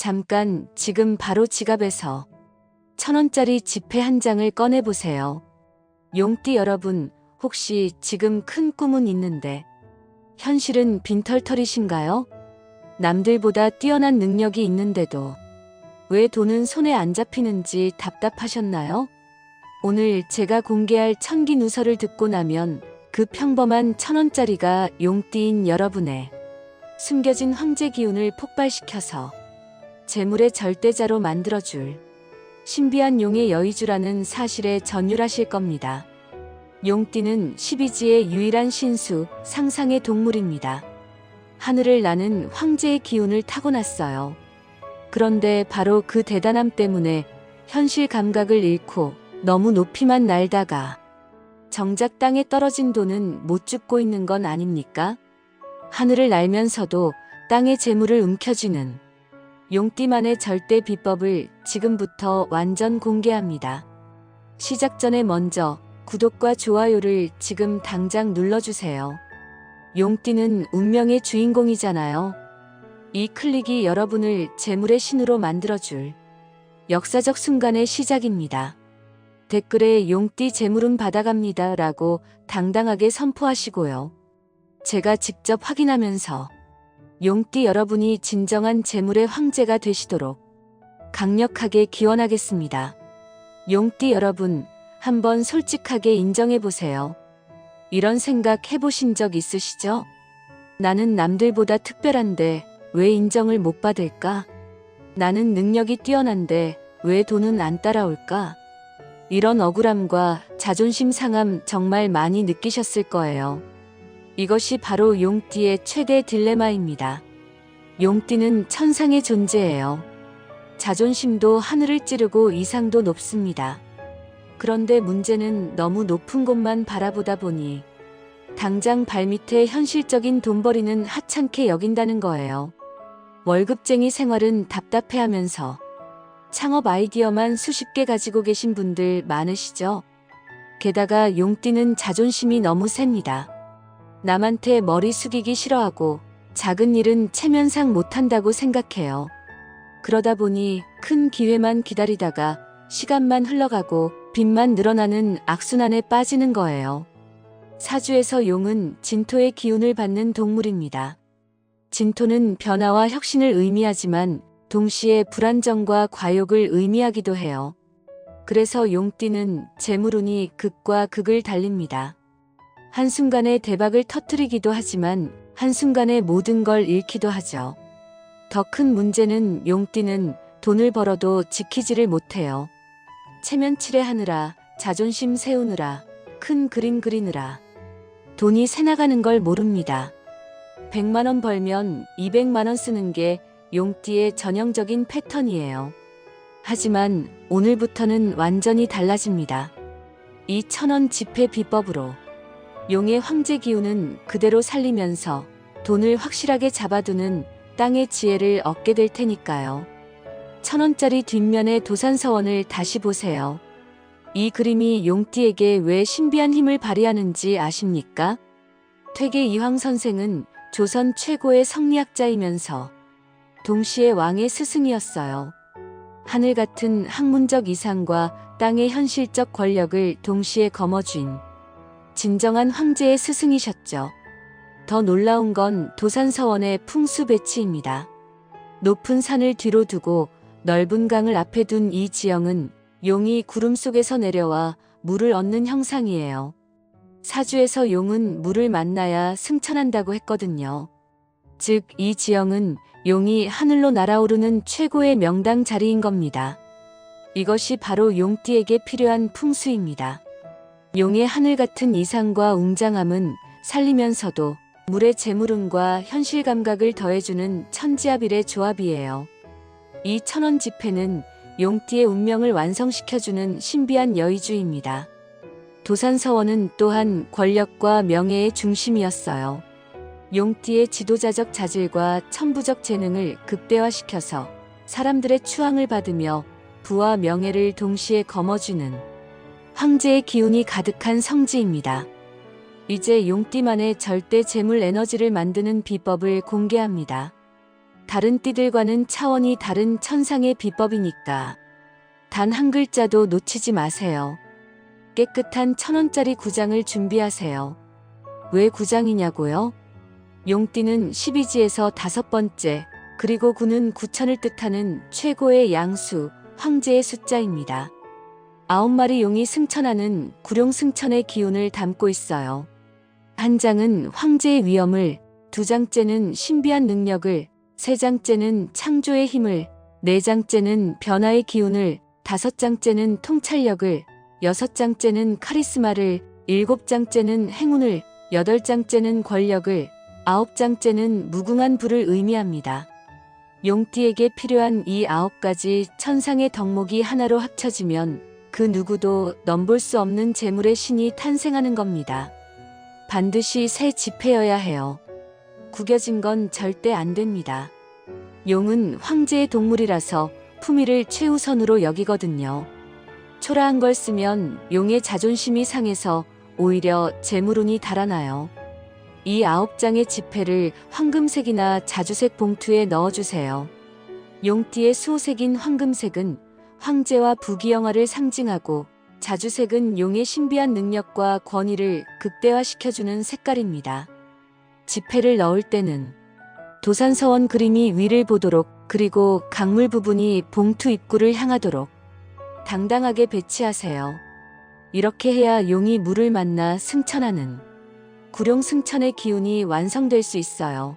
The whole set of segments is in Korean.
잠깐 지금 바로 지갑에서 천 원짜리 지폐 한 장을 꺼내보세요. 용띠 여러분, 혹시 지금 큰 꿈은 있는데 현실은 빈털터리신가요? 남들보다 뛰어난 능력이 있는데도 왜 돈은 손에 안 잡히는지 답답하셨나요? 오늘 제가 공개할 천기 누설을 듣고 나면 그 평범한 천 원짜리가 용띠인 여러분의 숨겨진 황제 기운을 폭발시켜서 재물의 절대자로 만들어줄 신비한 용의 여의주라는 사실에 전율하실 겁니다. 용띠는 12지의 유일한 신수, 상상의 동물입니다. 하늘을 나는 황제의 기운을 타고났어요. 그런데 바로 그 대단함 때문에 현실 감각을 잃고 너무 높이만 날다가 정작 땅에 떨어진 돈은 못 줍고 있는 건 아닙니까? 하늘을 날면서도 땅의 재물을 움켜쥐는 용띠만의 절대 비법을 지금부터 완전 공개합니다. 시작 전에 먼저 구독과 좋아요를 지금 당장 눌러주세요. 용띠는 운명의 주인공이잖아요. 이 클릭이 여러분을 재물의 신으로 만들어줄 역사적 순간의 시작입니다. 댓글에 용띠 재물은 받아갑니다 라고 당당하게 선포하시고요. 제가 직접 확인하면서 용띠 여러분이 진정한 재물의 황제가 되시도록 강력하게 기원하겠습니다. 용띠 여러분, 한번 솔직하게 인정해 보세요. 이런 생각 해보신 적 있으시죠? 나는 남들보다 특별한데 왜 인정을 못 받을까? 나는 능력이 뛰어난데 왜 돈은 안 따라올까? 이런 억울함과 자존심 상함 정말 많이 느끼셨을 거예요. 이것이 바로 용띠의 최대 딜레마입니다. 용띠는 천상의 존재예요. 자존심도 하늘을 찌르고 이상도 높습니다. 그런데 문제는 너무 높은 곳만 바라보다 보니 당장 발밑에 현실적인 돈벌이는 하찮게 여긴다는 거예요. 월급쟁이 생활은 답답해하면서 창업 아이디어만 수십 개 가지고 계신 분들 많으시죠? 게다가 용띠는 자존심이 너무 셉니다. 남한테 머리 숙이기 싫어하고 작은 일은 체면상 못한다고 생각해요. 그러다 보니 큰 기회만 기다리다가 시간만 흘러가고 빚만 늘어나는 악순환에 빠지는 거예요. 사주에서 용은 진토의 기운을 받는 동물입니다. 진토는 변화와 혁신을 의미하지만 동시에 불안정과 과욕을 의미하기도 해요. 그래서 용띠는 재물운이 극과 극을 달립니다. 한순간에 대박을 터뜨리기도 하지만 한순간에 모든 걸 잃기도 하죠. 더 큰 문제는 용띠는 돈을 벌어도 지키지를 못해요. 체면 칠해하느라, 자존심 세우느라, 큰 그림 그리느라. 돈이 새나가는 걸 모릅니다. 100만원 벌면 200만원 쓰는 게 용띠의 전형적인 패턴이에요. 하지만 오늘부터는 완전히 달라집니다. 이 천원 지폐 비법으로 용의 황제 기운은 그대로 살리면서 돈을 확실하게 잡아두는 땅의 지혜를 얻게 될 테니까요. 천원짜리 뒷면의 도산서원을 다시 보세요. 이 그림이 용띠에게 왜 신비한 힘을 발휘하는지 아십니까? 퇴계 이황 선생은 조선 최고의 성리학자이면서 동시에 왕의 스승이었어요. 하늘 같은 학문적 이상과 땅의 현실적 권력을 동시에 거머쥔 진정한 황제의 스승이셨죠. 더 놀라운 건 도산서원의 풍수 배치입니다. 높은 산을 뒤로 두고 넓은 강을 앞에 둔 이 지형은 용이 구름 속에서 내려와 물을 얻는 형상이에요. 사주에서 용은 물을 만나야 승천한다고 했거든요. 즉, 이 지형은 용이 하늘로 날아오르는 최고의 명당 자리인 겁니다. 이것이 바로 용띠에게 필요한 풍수입니다. 용의 하늘 같은 이상과 웅장함은 살리면서도 물의 재물운과 현실 감각을 더해주는 천지합일의 조합이에요. 이 천원 지폐는 용띠의 운명을 완성시켜주는 신비한 여의주입니다. 도산서원은 또한 권력과 명예의 중심이었어요. 용띠의 지도자적 자질과 천부적 재능을 극대화시켜서 사람들의 추앙을 받으며 부와 명예를 동시에 거머쥐는 황제의 기운이 가득한 성지입니다. 이제 용띠만의 절대 재물 에너지를 만드는 비법을 공개합니다. 다른 띠들과는 차원이 다른 천상의 비법이니까. 단 한 글자도 놓치지 마세요. 깨끗한 천 원짜리 구장을 준비하세요. 왜 구장이냐고요? 용띠는 12지에서 다섯 번째, 그리고 구는 구천을 뜻하는 최고의 양수, 황제의 숫자입니다. 아홉 마리 용이 승천하는 구룡 승천의 기운을 담고 있어요. 한 장은 황제의 위엄을, 두 장째는 신비한 능력을, 세 장째는 창조의 힘을, 네 장째는 변화의 기운을, 다섯 장째는 통찰력을, 여섯 장째는 카리스마를, 일곱 장째는 행운을, 여덟 장째는 권력을, 아홉 장째는 무궁한 부를 의미합니다. 용띠에게 필요한 이 아홉 가지 천상의 덕목이 하나로 합쳐지면 그 누구도 넘볼 수 없는 재물의 신이 탄생하는 겁니다. 반드시 새 지폐여야 해요. 구겨진 건 절대 안 됩니다. 용은 황제의 동물이라서 품위를 최우선으로 여기거든요. 초라한 걸 쓰면 용의 자존심이 상해서 오히려 재물운이 달아나요. 이 아홉 장의 지폐를 황금색이나 자주색 봉투에 넣어주세요. 용띠의 수호색인 황금색은 황제와 부귀영화를 상징하고 자주색은 용의 신비한 능력과 권위를 극대화시켜주는 색깔입니다. 지폐를 넣을 때는 도산서원 그림이 위를 보도록 그리고 강물 부분이 봉투 입구를 향하도록 당당하게 배치하세요. 이렇게 해야 용이 물을 만나 승천하는 구룡 승천의 기운이 완성될 수 있어요.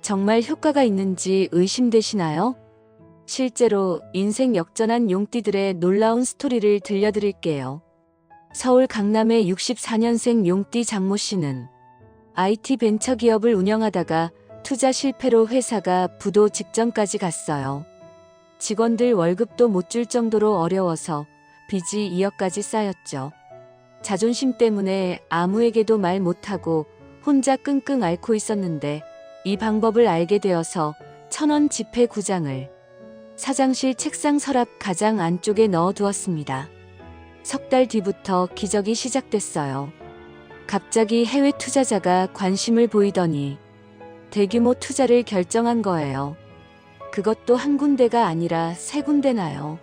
정말 효과가 있는지 의심되시나요? 실제로 인생 역전한 용띠들의 놀라운 스토리를 들려드릴게요. 서울 강남의 64년생 용띠 장모 씨는 IT 벤처 기업을 운영하다가 투자 실패로 회사가 부도 직전까지 갔어요. 직원들 월급도 못 줄 정도로 어려워서 빚이 2억까지 쌓였죠. 자존심 때문에 아무에게도 말 못하고 혼자 끙끙 앓고 있었는데 이 방법을 알게 되어서 천원 지폐 구장을 사장실 책상 서랍 가장 안쪽에 넣어 두었습니다. 석 달 뒤부터 기적이 시작됐어요. 갑자기 해외 투자자가 관심을 보이더니 대규모 투자를 결정한 거예요. 그것도 한 군데가 아니라 세 군데나요.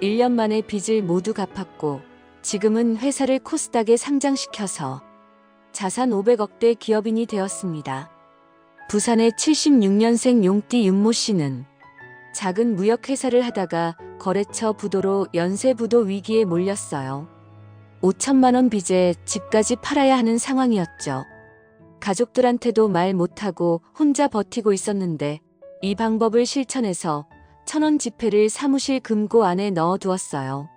1년 만에 빚을 모두 갚았고 지금은 회사를 코스닥에 상장시켜서 자산 500억대 기업인이 되었습니다. 부산의 76년생 용띠 윤모 씨는 작은 무역회사를 하다가 거래처 부도로 연쇄부도 위기에 몰렸어요. 5천만 원 빚에 집까지 팔아야 하는 상황이었죠. 가족들한테도 말 못하고 혼자 버티고 있었는데 이 방법을 실천해서 천원 지폐를 사무실 금고 안에 넣어 두었어요.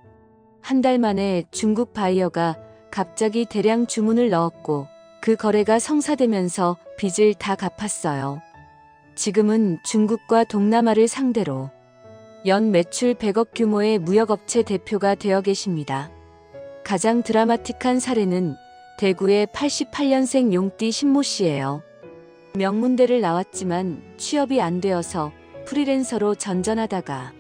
한 달 만에 중국 바이어가 갑자기 대량 주문을 넣었고 그 거래가 성사되면서 빚을 다 갚았어요. 지금은 중국과 동남아를 상대로 연 매출 100억 규모의 무역업체 대표가 되어 계십니다. 가장 드라마틱한 사례는 대구의 88년생 용띠 신모 씨예요. 명문대를 나왔지만 취업이 안 되어서 프리랜서로 전전하다가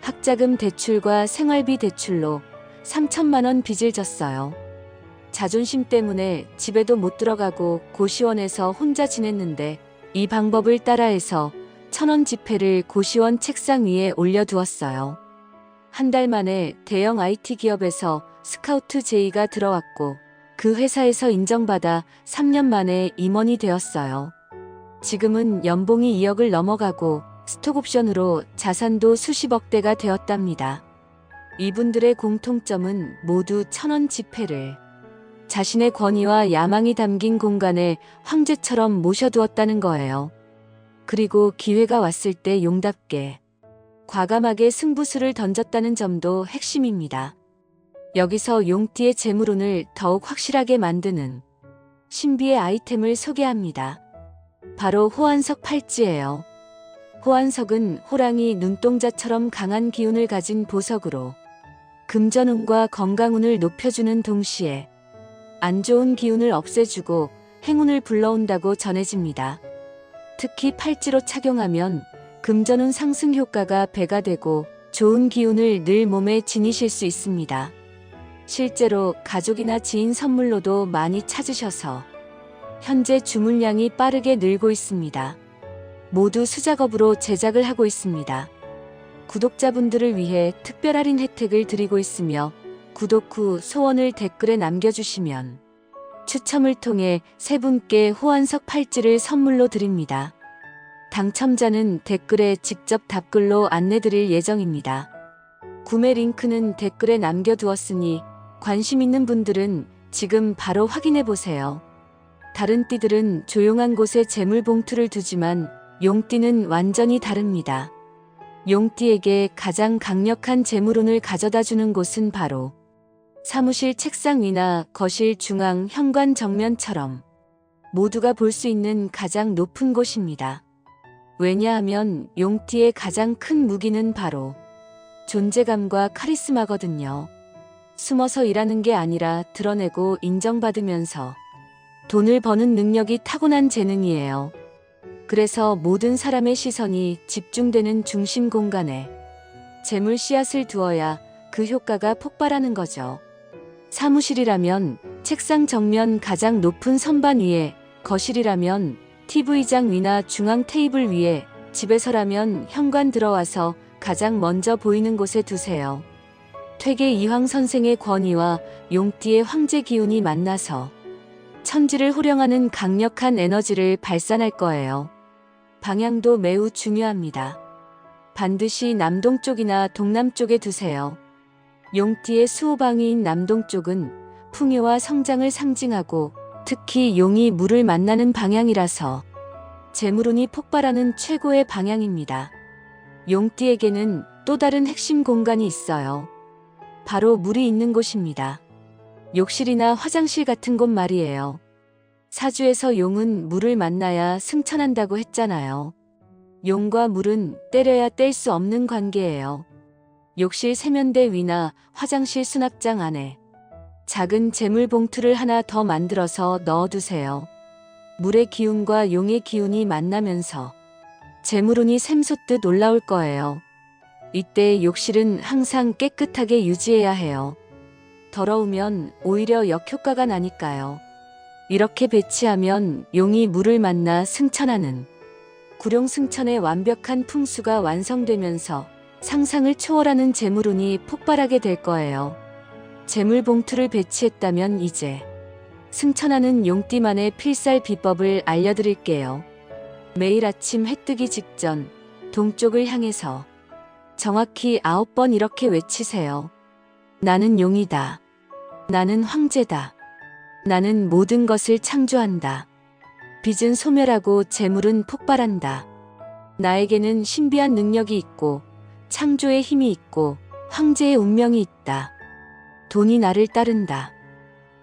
학자금 대출과 생활비 대출로 3천만 원 빚을 졌어요. 자존심 때문에 집에도 못 들어가고 고시원에서 혼자 지냈는데 이 방법을 따라해서 천원 지폐를 고시원 책상 위에 올려두었어요. 한 달 만에 대형 IT 기업에서 스카우트 제의가 들어왔고 그 회사에서 인정받아 3년 만에 임원이 되었어요. 지금은 연봉이 2억을 넘어가고 스톡옵션으로 자산도 수십억 대가 되었답니다. 이분들의 공통점은 모두 천원 지폐를 자신의 권위와 야망이 담긴 공간에 황제처럼 모셔두었다는 거예요. 그리고 기회가 왔을 때 용답게 과감하게 승부수를 던졌다는 점도 핵심입니다. 여기서 용띠의 재물운을 더욱 확실하게 만드는 신비의 아이템을 소개합니다. 바로 호환석 팔찌예요. 호환석은 호랑이 눈동자처럼 강한 기운을 가진 보석으로 금전운과 건강운을 높여주는 동시에 안 좋은 기운을 없애주고 행운을 불러온다고 전해집니다. 특히 팔찌로 착용하면 금전운 상승 효과가 배가 되고 좋은 기운을 늘 몸에 지니실 수 있습니다. 실제로 가족이나 지인 선물로도 많이 찾으셔서 현재 주문량이 빠르게 늘고 있습니다. 모두 수작업으로 제작을 하고 있습니다. 구독자분들을 위해 특별 할인 혜택을 드리고 있으며 구독 후 소원을 댓글에 남겨주시면 추첨을 통해 세 분께 호환석 팔찌를 선물로 드립니다. 당첨자는 댓글에 직접 답글로 안내드릴 예정입니다. 구매 링크는 댓글에 남겨두었으니 관심 있는 분들은 지금 바로 확인해 보세요. 다른 띠들은 조용한 곳에 재물 봉투를 두지만 용띠는 완전히 다릅니다. 용띠에게 가장 강력한 재물운을 가져다 주는 곳은 바로 사무실 책상 위나 거실 중앙 현관 정면처럼 모두가 볼 수 있는 가장 높은 곳입니다. 왜냐하면 용띠의 가장 큰 무기는 바로 존재감과 카리스마거든요. 숨어서 일하는 게 아니라 드러내고 인정받으면서 돈을 버는 능력이 타고난 재능이에요. 그래서 모든 사람의 시선이 집중되는 중심 공간에 재물 씨앗을 두어야 그 효과가 폭발하는 거죠. 사무실이라면 책상 정면 가장 높은 선반 위에, 거실이라면 TV장 위나 중앙 테이블 위에, 집에서라면 현관 들어와서 가장 먼저 보이는 곳에 두세요. 퇴계 이황 선생의 권위와 용띠의 황제 기운이 만나서 천지를 호령하는 강력한 에너지를 발산할 거예요. 방향도 매우 중요합니다. 반드시 남동쪽이나 동남쪽에 두세요. 용띠의 수호방위인 남동쪽은 풍요와 성장을 상징하고 특히 용이 물을 만나는 방향이라서 재물운이 폭발하는 최고의 방향입니다. 용띠에게는 또 다른 핵심 공간이 있어요. 바로 물이 있는 곳입니다. 욕실이나 화장실 같은 곳 말이에요. 사주에서 용은 물을 만나야 승천한다고 했잖아요. 용과 물은 때려야 뗄 수 없는 관계예요. 욕실 세면대 위나 화장실 수납장 안에 작은 재물 봉투를 하나 더 만들어서 넣어두세요. 물의 기운과 용의 기운이 만나면서 재물운이 샘솟듯 올라올 거예요. 이때 욕실은 항상 깨끗하게 유지해야 해요. 더러우면 오히려 역효과가 나니까요. 이렇게 배치하면 용이 물을 만나 승천하는 구룡승천의 완벽한 풍수가 완성되면서 상상을 초월하는 재물운이 폭발하게 될 거예요. 재물 봉투를 배치했다면 이제 승천하는 용띠만의 필살 비법을 알려드릴게요. 매일 아침 해 뜨기 직전 동쪽을 향해서 정확히 아홉 번 이렇게 외치세요. 나는 용이다. 나는 황제다. 나는 모든 것을 창조한다. 빚은 소멸하고 재물은 폭발한다. 나에게는 신비한 능력이 있고 창조의 힘이 있고 황제의 운명이 있다. 돈이 나를 따른다.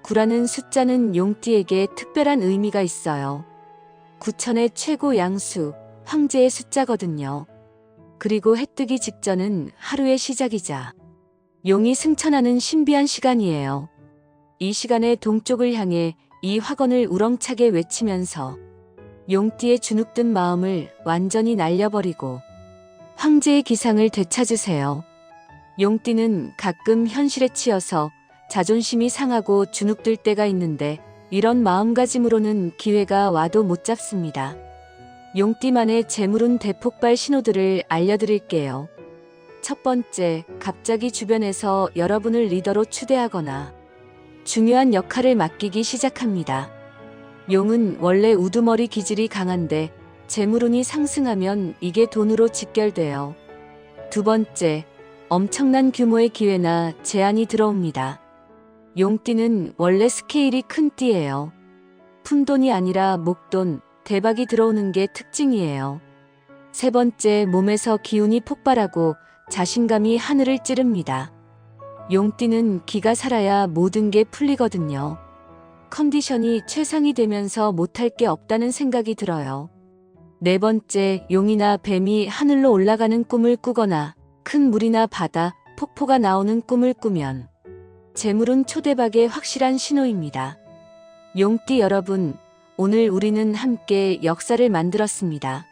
구라는 숫자는 용띠에게 특별한 의미가 있어요. 구천의 최고 양수, 황제의 숫자거든요. 그리고 해 뜨기 직전은 하루의 시작이자 용이 승천하는 신비한 시간이에요. 이 시간에 동쪽을 향해 이 화건을 우렁차게 외치면서 용띠의 주눅든 마음을 완전히 날려버리고 황제의 기상을 되찾으세요. 용띠는 가끔 현실에 치여서 자존심이 상하고 주눅들 때가 있는데 이런 마음가짐으로는 기회가 와도 못 잡습니다. 용띠만의 재물운 대폭발 신호들을 알려드릴게요. 첫 번째, 갑자기 주변에서 여러분을 리더로 추대하거나 중요한 역할을 맡기기 시작합니다. 용은 원래 우두머리 기질이 강한데 재물운이 상승하면 이게 돈으로 직결돼요. 두 번째, 엄청난 규모의 기회나 제안이 들어옵니다. 용띠는 원래 스케일이 큰 띠예요. 푼돈이 아니라 목돈, 대박이 들어오는 게 특징이에요. 세 번째, 몸에서 기운이 폭발하고 자신감이 하늘을 찌릅니다. 용띠는 기가 살아야 모든 게 풀리거든요. 컨디션이 최상이 되면서 못할 게 없다는 생각이 들어요. 네 번째, 용이나 뱀이 하늘로 올라가는 꿈을 꾸거나 큰 물이나 바다, 폭포가 나오는 꿈을 꾸면 재물은 초대박의 확실한 신호입니다. 용띠 여러분, 오늘 우리는 함께 역사를 만들었습니다.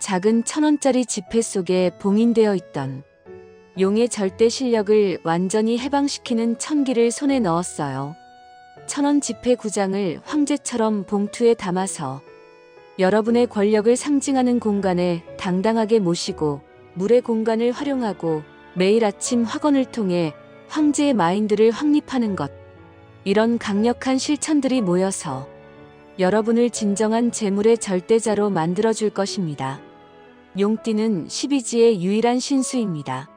작은 천 원짜리 지폐 속에 봉인되어 있던 용의 절대 실력을 완전히 해방시키는 천기를 손에 넣었어요. 천원 지폐 구장을 황제처럼 봉투에 담아서 여러분의 권력을 상징하는 공간에 당당하게 모시고 물의 공간을 활용하고 매일 아침 학원을 통해 황제의 마인드를 확립하는 것. 이런 강력한 실천들이 모여서 여러분을 진정한 재물의 절대자로 만들어줄 것입니다. 용띠는 12지의 유일한 신수입니다.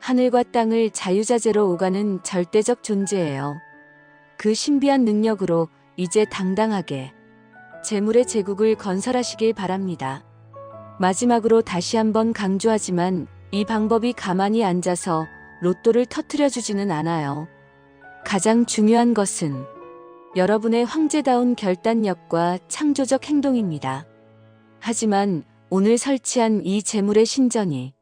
하늘과 땅을 자유자재로 오가는 절대적 존재예요. 그 신비한 능력으로 이제 당당하게 재물의 제국을 건설하시길 바랍니다. 마지막으로 다시 한번 강조하지만 이 방법이 가만히 앉아서 로또를 터트려 주지는 않아요. 가장 중요한 것은 여러분의 황제다운 결단력과 창조적 행동입니다. 하지만 오늘 설치한 이 재물의 신전이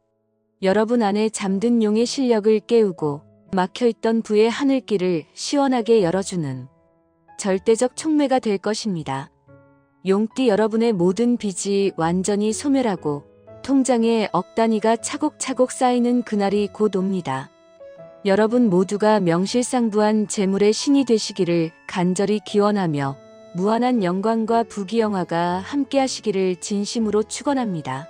여러분 안에 잠든 용의 실력을 깨우고 막혀있던 부의 하늘길을 시원하게 열어주는 절대적 촉매가 될 것입니다. 용띠 여러분의 모든 빚이 완전히 소멸하고 통장에 억 단위가 차곡차곡 쌓이는 그날이 곧 옵니다. 여러분 모두가 명실상부한 재물의 신이 되시기를 간절히 기원하며 무한한 영광과 부귀영화가 함께하시기를 진심으로 축원합니다.